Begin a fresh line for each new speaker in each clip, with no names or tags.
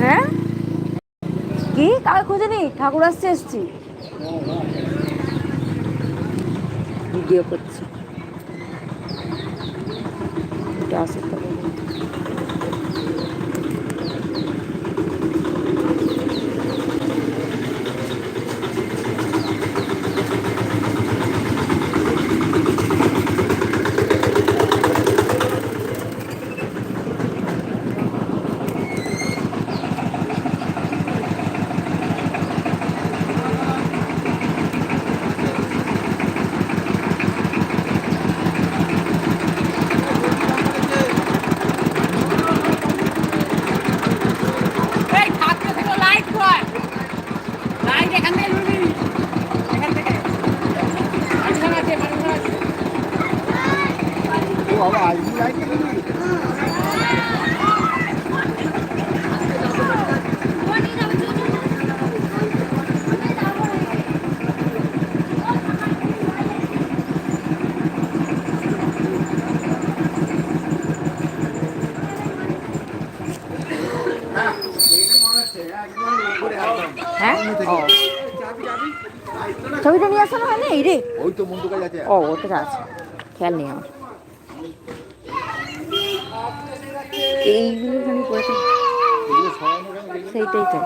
হ্যাঁ? কি? কার খোঁজে নি? ঠাকুর আসছে এসছি। ভিডিও করছি। এটা আসে ছবিটা নিয়ে আসানো হয় না এই রে?
ওই তো মন্টু কাজ আছে।
ও ওটা আছে খেয়াল নেই আমার। এইগুলো খানি করেছে? সেইটাই তো।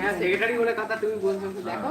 হ্যাঁ সেক্রেটারি বলে কথা তুমি বলছো দেখো।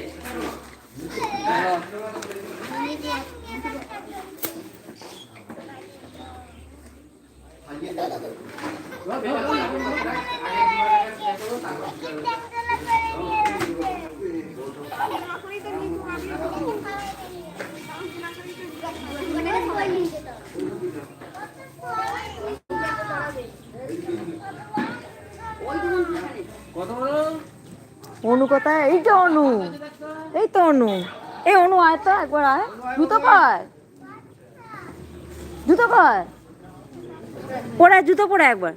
অনু কোথায়? এই তো অনু। এই তো অনু। এই অনু আয় তো একবার আয়। জুতো কয় জুতো পরে। আয়, জুতো পরে একবার।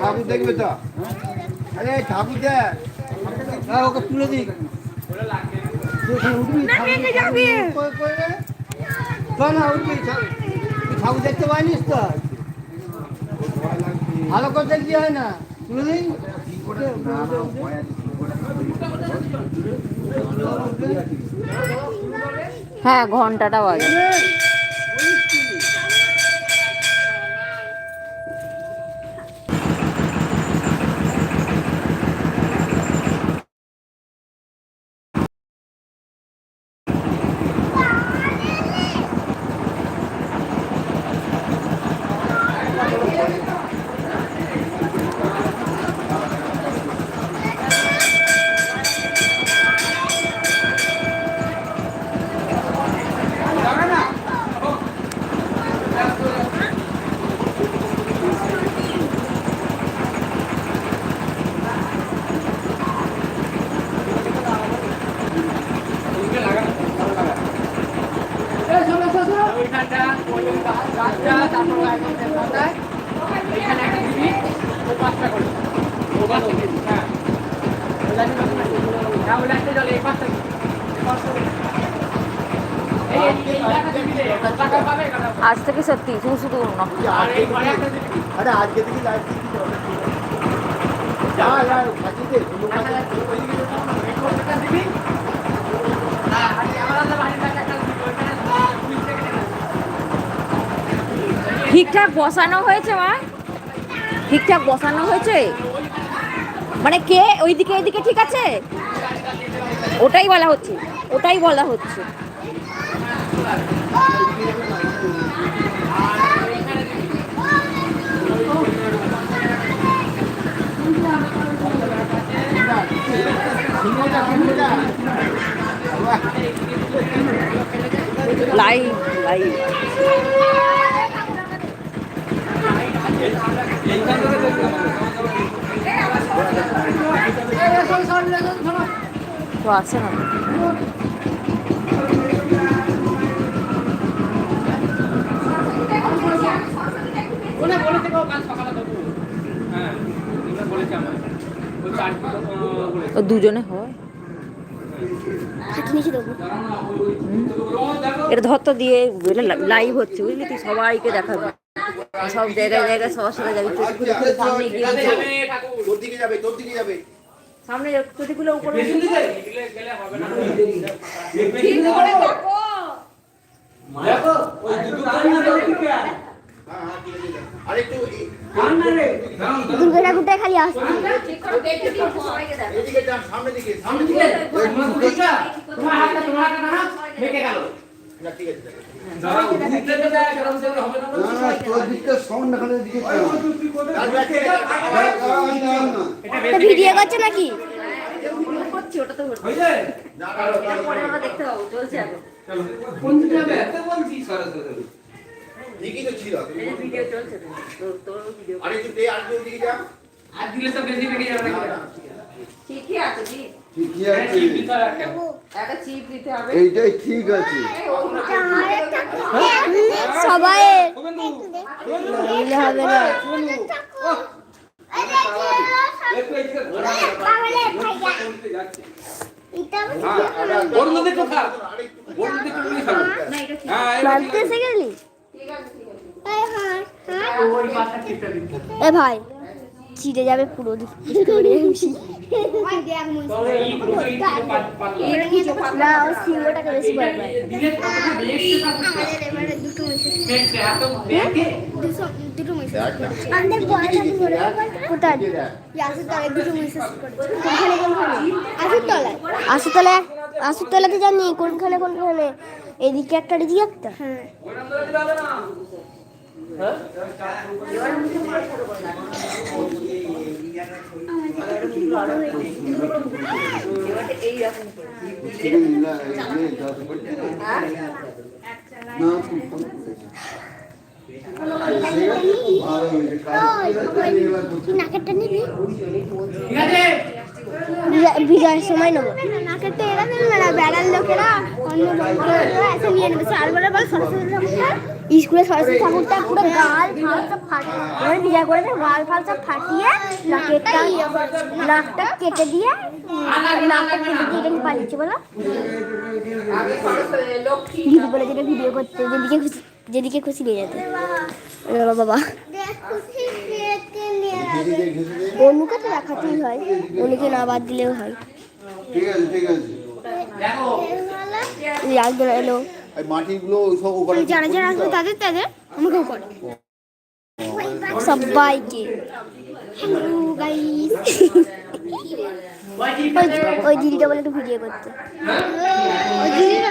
ঠাকুর দেখবে তো? আরে ঠাকুর দেখ। ওকে তুলে দিই। ঠাকুর দেখতে পাইনিস তো ভালো করে কি হয় না বুঝলি
হ্যাঁ ঘন্টাটা বাজে।
ওইখানটা ওই গাছটা তারপর একদম মাথায়। একটা দিবি ওই পাঁচটা করে। ও পাঁচটা দিবি হ্যাঁ। হ্যাঁ ওই জলে এই পাঁচটা দিবি। এই এই এই লাইনটা দিবি
ঠিকঠাক বসানো হয়েছে, মা? ঠিকঠাক বসানো হয়েছে? মানে কে ওইদিকে এইদিকে ঠিক আছে? ওটাই বলা হচ্ছে, ওটাই বলা হচ্ছে। লাইভ লাইভ
কথা বলেছে
ও দুজনে হয়। এটা ধর তো দিয়ে লাইভ হচ্ছে বুঝলি তুই? সবাইকে দেখাবি। সব জায়গায় জায়গায় সবার সাথে যাবি খুলে খুলে সামনে গিয়ে
যাবে
তোর দিকে যাবে তোর দিকে যাবে।
সামনে চটি খুলে উপরে ঠিক করে দেখো।
দেখো। ওই দুটো কান্না দিকে
ঠিক আছে আরেকটু এই-
কান্না রে।
দুর্গা ঠাকুরটা খালি আসছে?
ঠিক করে দেখে দিও সবাইকে দেখো।
এদিকে যান সামনে দিকে সামনে দিকে।
তোমার বুড়িটা তোমার হাতটা তোমার হাতটা না মেটে গেল
না ঠিক আছে
দাঁড়াও বুঝতে তো দেয় কারণ সেটা হবে না
ভিডিও করছে নাকি?
ওটা তো পরে আমরা দেখতে পাবো চলছে
ঠিকই
বেশি
ঠিকই আছে।
হ্যাঁ
এইটাই ঠিক আছে
সবাই হবে না
হ্যাঁ,
হ্যাঁ
এ ভাই ছিটে যাবে পুরো
তবে এই পুরো এই পাত পাত
এটা কিছু
না ও সিংহটাকে বেশি ভয় পায়
দিলে কথা দেখতে থাকতে
দুটো
দেখতে এত দেখে
আমাদের বড় ঠাকুর কোথায় আসুর দুটো মেসেজ কোনখানে কোনখানে আসুর তলায় তলায় আসুর তলাতে জানি কোনখানে কোনখানে? এদিকে একটা এদিকে একটা। হ্যাঁ। নাকেরটা নিবি
ঠিক আছে
বিজয়ের সময় নেব। স্কুলে সরস্বতী ঠাকুরটা পুরো গাল ফাল সব ফাটিয়ে মানে বিজয় করেছে, গাল ফাল ফাটিয়ে নাকেরটা, নাকটা কেটে দিয়ে, নাকটা কেটে দিয়ে পালিয়েছে বলো। দিদি বলে যেটা ভিডিও করতে, যেদিকে খুশি যেদিকে খুশি নিয়ে যেতে। বাবা অনুকে তো দেখাতেই হয়। অনুকে না বাদ দিলেও হয়।
ঠিক আছে ঠিক আছে।
একজন এলো
এই মাটিগুলো সব ওখানে
যারা যারা আসবে তাদের তাদের আমাকেও করে। সবাইকে। হ্যালো গাইস ওই দিদিটা বলে একটু ভিডিও করতে। ওই দিদিটা